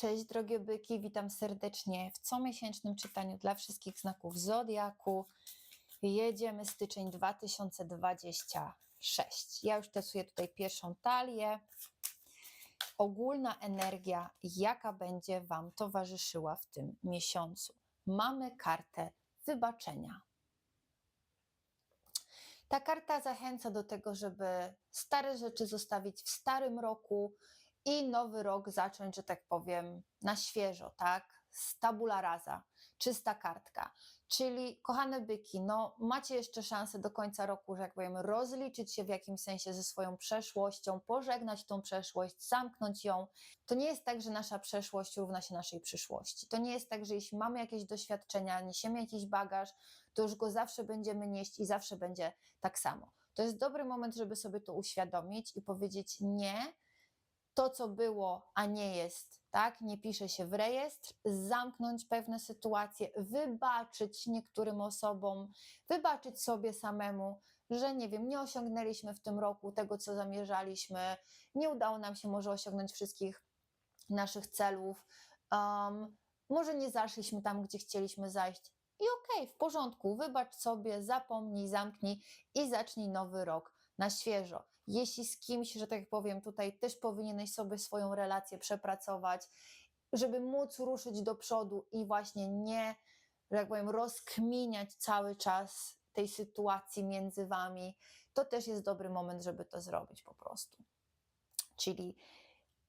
Cześć drogie byki, witam serdecznie w comiesięcznym czytaniu dla wszystkich znaków Zodiaku. Jedziemy styczeń 2026. Ja już testuję tutaj pierwszą talię. Ogólna energia, jaka będzie Wam towarzyszyła w tym miesiącu. Mamy kartę wybaczenia. Ta karta zachęca do tego, żeby stare rzeczy zostawić w starym roku i nowy rok zacząć, że tak powiem, na świeżo, tak? Z tabula rasa, czysta kartka. Czyli, kochane byki, no macie jeszcze szansę do końca roku, że jak powiem, rozliczyć się w jakimś sensie ze swoją przeszłością, pożegnać tą przeszłość, zamknąć ją. To nie jest tak, że nasza przeszłość równa się naszej przyszłości. To nie jest tak, że jeśli mamy jakieś doświadczenia, niesiemy jakiś bagaż, to już go zawsze będziemy nieść i zawsze będzie tak samo. To jest dobry moment, żeby sobie to uświadomić i powiedzieć nie, to, co było, a nie jest, tak? Nie pisze się w rejestr, zamknąć pewne sytuacje, wybaczyć niektórym osobom, wybaczyć sobie samemu, że nie wiem, nie osiągnęliśmy w tym roku tego, co zamierzaliśmy, nie udało nam się może osiągnąć wszystkich naszych celów, um, może nie zaszliśmy tam, gdzie chcieliśmy zajść. I okej, okay, w porządku, wybacz sobie, zapomnij, zamknij i zacznij nowy rok na świeżo. Jeśli z kimś, że tak powiem, tutaj też powinieneś sobie swoją relację przepracować, żeby móc ruszyć do przodu i właśnie nie, że tak powiem, rozkminiać cały czas tej sytuacji między wami, to też jest dobry moment, żeby to zrobić po prostu. Czyli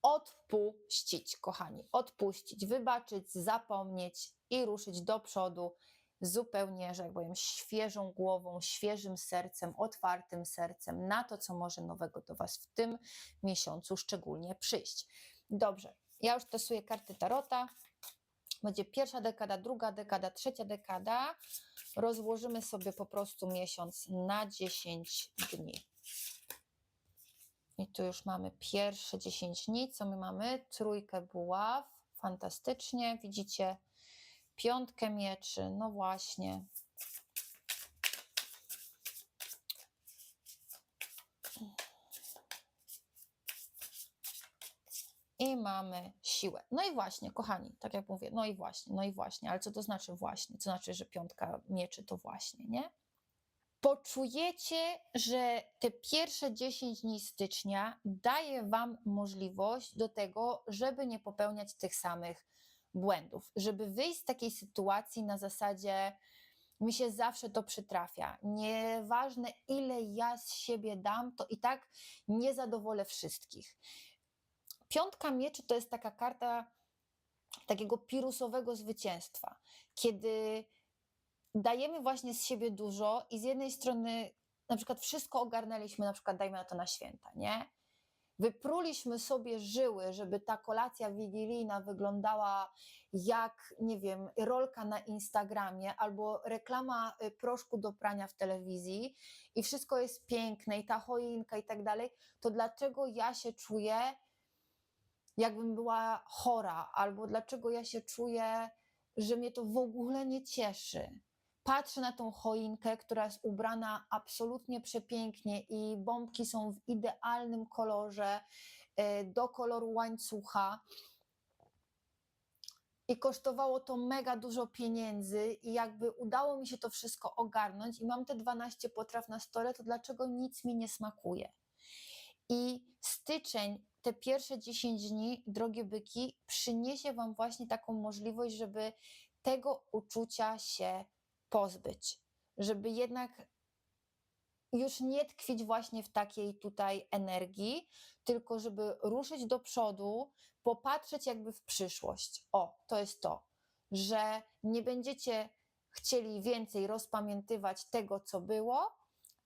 odpuścić, kochani, odpuścić, wybaczyć, zapomnieć i ruszyć do przodu zupełnie, że jak powiem, świeżą głową, świeżym sercem, otwartym sercem na to, co może nowego do Was w tym miesiącu szczególnie przyjść. Dobrze, ja już testuję karty Tarota. Będzie pierwsza dekada, druga dekada, trzecia dekada. Rozłożymy sobie po prostu miesiąc na 10 dni. I tu już mamy pierwsze 10 dni. Co my mamy? Trójkę buław. Fantastycznie. Widzicie, Piątkę mieczy, no właśnie. I mamy siłę. No i właśnie, kochani, tak jak mówię, no i właśnie, no i właśnie, ale co to znaczy właśnie? Co znaczy, że piątka mieczy to właśnie, nie? Poczujecie, że te pierwsze 10 dni stycznia daje Wam możliwość do tego, żeby nie popełniać tych samych błędów, żeby wyjść z takiej sytuacji na zasadzie mi się zawsze to przytrafia. Nieważne ile ja z siebie dam, to i tak nie zadowolę wszystkich. Piątka mieczy to jest taka karta takiego pirusowego zwycięstwa, kiedy dajemy właśnie z siebie dużo i z jednej strony na przykład wszystko ogarnęliśmy, na przykład dajmy na to na święta, nie? Wypruliśmy sobie żyły, żeby ta kolacja wigilijna wyglądała jak, nie wiem, rolka na Instagramie albo reklama y, proszku do prania w telewizji i wszystko jest piękne i ta choinka i tak dalej, to dlaczego ja się czuję jakbym była chora albo dlaczego ja się czuję, że mnie to w ogóle nie cieszy? Patrzę na tą choinkę, która jest ubrana absolutnie przepięknie i bombki są w idealnym kolorze e, do koloru łańcucha. I kosztowało to mega dużo pieniędzy, i jakby udało mi się to wszystko ogarnąć, i mam te 12 potraw na stole, to dlaczego nic mi nie smakuje? I styczeń, te pierwsze 10 dni, drogie byki, przyniesie Wam właśnie taką możliwość, żeby tego uczucia się pozbyć, żeby jednak już nie tkwić właśnie w takiej tutaj energii, tylko żeby ruszyć do przodu, popatrzeć jakby w przyszłość. O, to jest to, że nie będziecie chcieli więcej rozpamiętywać tego, co było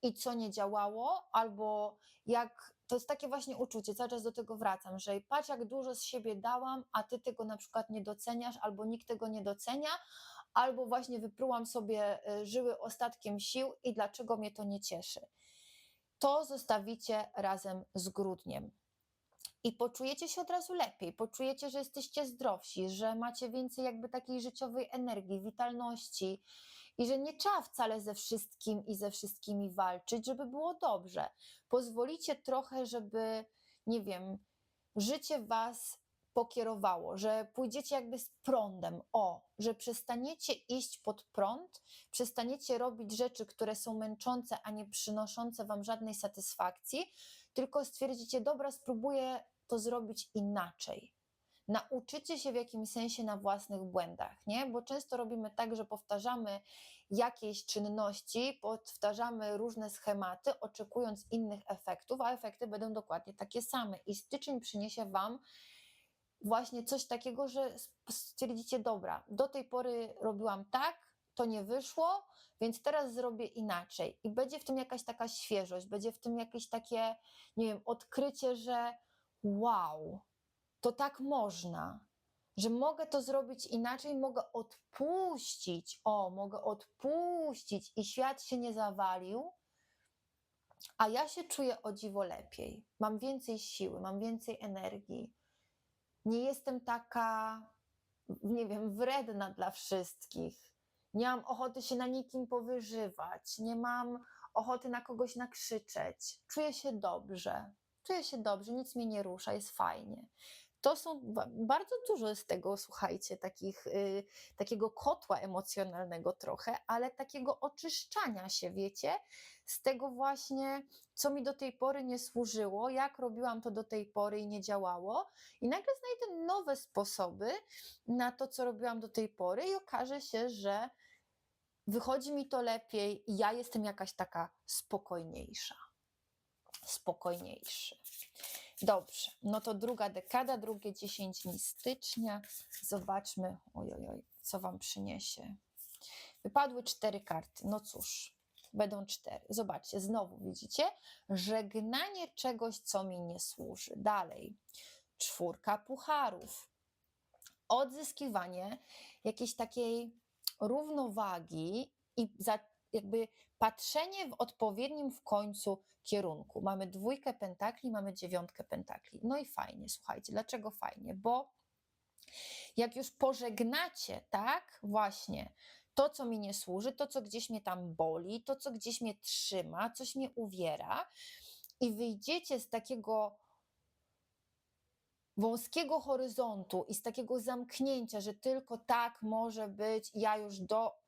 i co nie działało, albo jak to jest takie właśnie uczucie, cały czas do tego wracam, że patrz, jak dużo z siebie dałam, a ty tego na przykład nie doceniasz, albo nikt tego nie docenia, albo właśnie wyprułam sobie e, żyły ostatkiem sił i dlaczego mnie to nie cieszy. To zostawicie razem z grudniem. I poczujecie się od razu lepiej, poczujecie, że jesteście zdrowsi, że macie więcej jakby takiej życiowej energii, witalności i że nie trzeba wcale ze wszystkim i ze wszystkimi walczyć, żeby było dobrze. Pozwolicie trochę, żeby, nie wiem, życie was pokierowało, że pójdziecie jakby z prądem, o, że przestaniecie iść pod prąd, przestaniecie robić rzeczy, które są męczące, a nie przynoszące wam żadnej satysfakcji, tylko stwierdzicie, dobra, spróbuję to zrobić inaczej. Nauczycie się w jakimś sensie na własnych błędach, nie? Bo często robimy tak, że powtarzamy jakieś czynności, powtarzamy różne schematy, oczekując innych efektów, a efekty będą dokładnie takie same. I styczeń przyniesie Wam właśnie coś takiego, że stwierdzicie, dobra, do tej pory robiłam tak, to nie wyszło, więc teraz zrobię inaczej. I będzie w tym jakaś taka świeżość, będzie w tym jakieś takie, nie wiem, odkrycie, że wow, to tak można, że mogę to zrobić inaczej, mogę odpuścić, o, mogę odpuścić i świat się nie zawalił, a ja się czuję o dziwo lepiej. Mam więcej siły, mam więcej energii. Nie jestem taka, nie wiem, wredna dla wszystkich. Nie mam ochoty się na nikim powyżywać, nie mam ochoty na kogoś nakrzyczeć. Czuję się dobrze. Czuję się dobrze, nic mnie nie rusza, jest fajnie to są bardzo dużo z tego, słuchajcie, takich, y, takiego kotła emocjonalnego trochę, ale takiego oczyszczania się, wiecie, z tego właśnie, co mi do tej pory nie służyło, jak robiłam to do tej pory i nie działało, i nagle znajdę nowe sposoby na to, co robiłam do tej pory, i okaże się, że wychodzi mi to lepiej, i ja jestem jakaś taka spokojniejsza. Spokojniejszy. Dobrze, no to druga dekada, drugie 10 dni stycznia. Zobaczmy, oj, oj, oj, co Wam przyniesie. Wypadły cztery karty, no cóż, będą cztery. Zobaczcie, znowu widzicie, żegnanie czegoś, co mi nie służy. Dalej, czwórka pucharów, odzyskiwanie jakiejś takiej równowagi i za, jakby patrzenie w odpowiednim w końcu kierunku. Mamy dwójkę pentakli, mamy dziewiątkę pentakli. No i fajnie, słuchajcie, dlaczego fajnie? Bo jak już pożegnacie, tak, właśnie to, co mi nie służy, to, co gdzieś mnie tam boli, to, co gdzieś mnie trzyma, coś mnie uwiera, i wyjdziecie z takiego wąskiego horyzontu i z takiego zamknięcia, że tylko tak może być, ja już do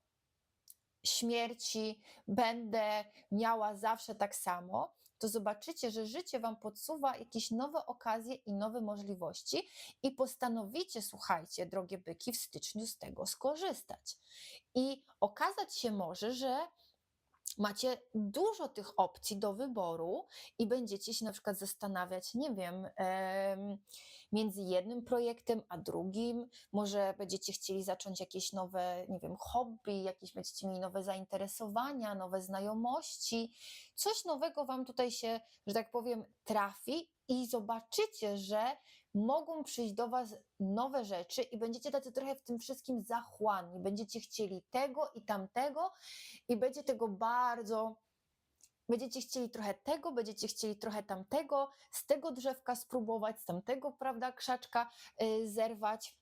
śmierci będę miała zawsze tak samo, to zobaczycie, że życie Wam podsuwa jakieś nowe okazje i nowe możliwości i postanowicie, słuchajcie, drogie byki, w styczniu z tego skorzystać. I okazać się może, że macie dużo tych opcji do wyboru i będziecie się na przykład zastanawiać, nie wiem, między jednym projektem a drugim. Może będziecie chcieli zacząć jakieś nowe, nie wiem, hobby, jakieś będziecie mieli nowe zainteresowania, nowe znajomości. Coś nowego Wam tutaj się, że tak powiem, trafi i zobaczycie, że mogą przyjść do Was nowe rzeczy i będziecie tacy trochę w tym wszystkim zachłanni. Będziecie chcieli tego i tamtego i będzie tego bardzo. Będziecie chcieli trochę tego, będziecie chcieli trochę tamtego, z tego drzewka spróbować, z tamtego, prawda, krzaczka yy, zerwać,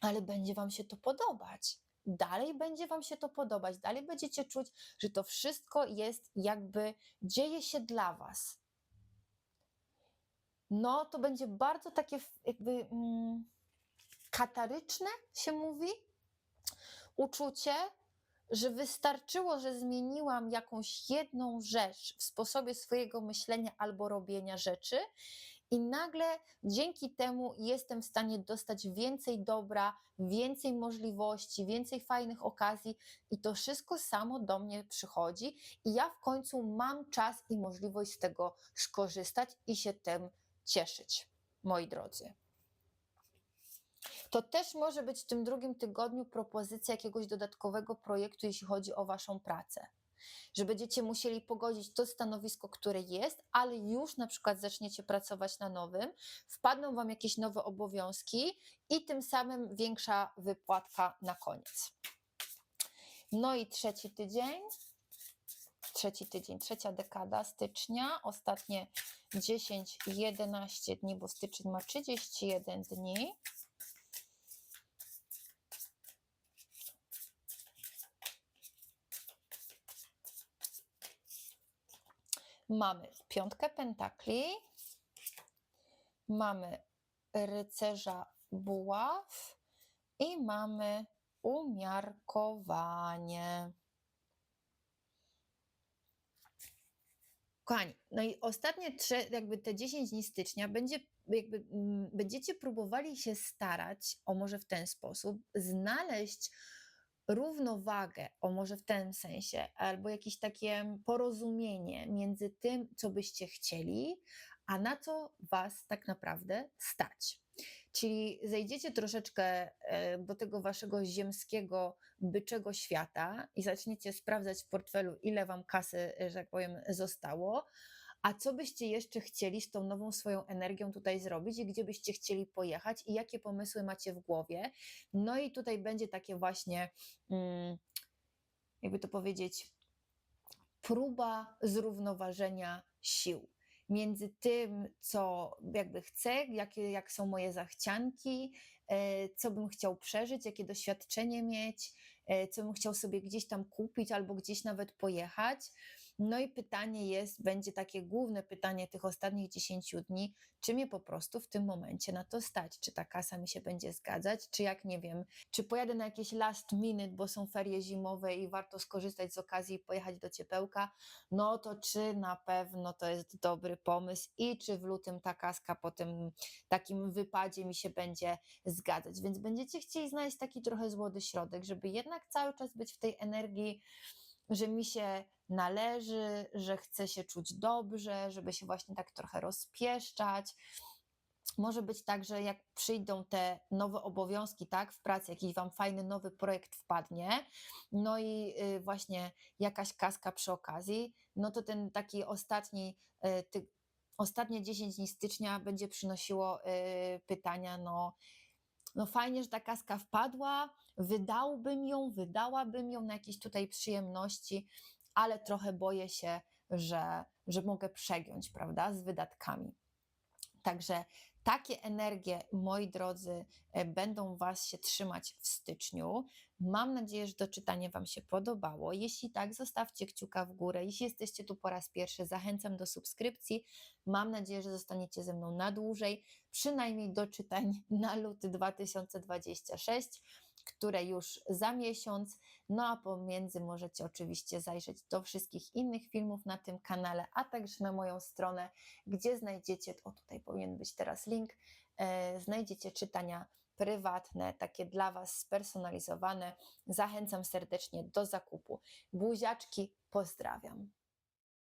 ale będzie Wam się to podobać. Dalej będzie Wam się to podobać, dalej będziecie czuć, że to wszystko jest jakby dzieje się dla Was no to będzie bardzo takie jakby mm, kataryczne się mówi uczucie, że wystarczyło, że zmieniłam jakąś jedną rzecz w sposobie swojego myślenia albo robienia rzeczy, i nagle dzięki temu jestem w stanie dostać więcej dobra, więcej możliwości, więcej fajnych okazji, i to wszystko samo do mnie przychodzi, i ja w końcu mam czas i możliwość z tego skorzystać i się tym cieszyć, moi drodzy. To też może być w tym drugim tygodniu propozycja jakiegoś dodatkowego projektu, jeśli chodzi o Waszą pracę. Że będziecie musieli pogodzić to stanowisko, które jest, ale już na przykład zaczniecie pracować na nowym, wpadną Wam jakieś nowe obowiązki i tym samym większa wypłatka na koniec. No i trzeci tydzień trzeci tydzień, trzecia dekada stycznia, ostatnie 10-11 dni, bo styczeń ma 31 dni. Mamy piątkę pentakli, mamy rycerza buław i mamy umiarkowanie. Kochani, no i ostatnie trzy, jakby te 10 dni stycznia będzie, jakby, mm, będziecie próbowali się starać, o może w ten sposób, znaleźć równowagę, o może w tym sensie, albo jakieś takie porozumienie między tym, co byście chcieli, a na co was tak naprawdę stać. Czyli zejdziecie troszeczkę e, do tego waszego ziemskiego, byczego świata i zaczniecie sprawdzać w portfelu, ile wam kasy, e, że tak powiem, zostało, a co byście jeszcze chcieli z tą nową swoją energią tutaj zrobić i gdzie byście chcieli pojechać i jakie pomysły macie w głowie. No i tutaj będzie takie właśnie, mm, jakby to powiedzieć, próba zrównoważenia sił między tym, co jakby chcę, jakie jak są moje zachcianki, e, co bym chciał przeżyć, jakie doświadczenie mieć, e, co bym chciał sobie gdzieś tam kupić albo gdzieś nawet pojechać. No i pytanie jest, będzie takie główne pytanie tych ostatnich 10 dni, czy mnie po prostu w tym momencie na to stać? Czy ta kasa mi się będzie zgadzać? Czy jak nie wiem, czy pojadę na jakieś last minute, bo są ferie zimowe i warto skorzystać z okazji i pojechać do ciepełka? No to czy na pewno to jest dobry pomysł i czy w lutym ta kaska po tym takim wypadzie mi się będzie zgadzać? Więc będziecie chcieli znaleźć taki trochę złoty środek, żeby jednak cały czas być w tej energii że mi się należy, że chcę się czuć dobrze, żeby się właśnie tak trochę rozpieszczać. Może być tak, że jak przyjdą te nowe obowiązki, tak, w pracy, jakiś Wam fajny nowy projekt wpadnie, no i y, właśnie jakaś kaska przy okazji, no to ten taki ostatni, y, ty, ostatnie 10 dni stycznia będzie przynosiło y, pytania, no no fajnie, że ta kaska wpadła, wydałbym ją, wydałabym ją na jakieś tutaj przyjemności, ale trochę boję się, że, że mogę przegiąć, prawda, z wydatkami. Także takie energie, moi drodzy, e, będą Was się trzymać w styczniu. Mam nadzieję, że to czytanie Wam się podobało. Jeśli tak, zostawcie kciuka w górę. Jeśli jesteście tu po raz pierwszy, zachęcam do subskrypcji. Mam nadzieję, że zostaniecie ze mną na dłużej, przynajmniej do czytań na luty 2026 które już za miesiąc. No a pomiędzy możecie oczywiście zajrzeć do wszystkich innych filmów na tym kanale, a także na moją stronę, gdzie znajdziecie, o tutaj powinien być teraz link, e, znajdziecie czytania prywatne, takie dla Was spersonalizowane. Zachęcam serdecznie do zakupu. Buziaczki, pozdrawiam.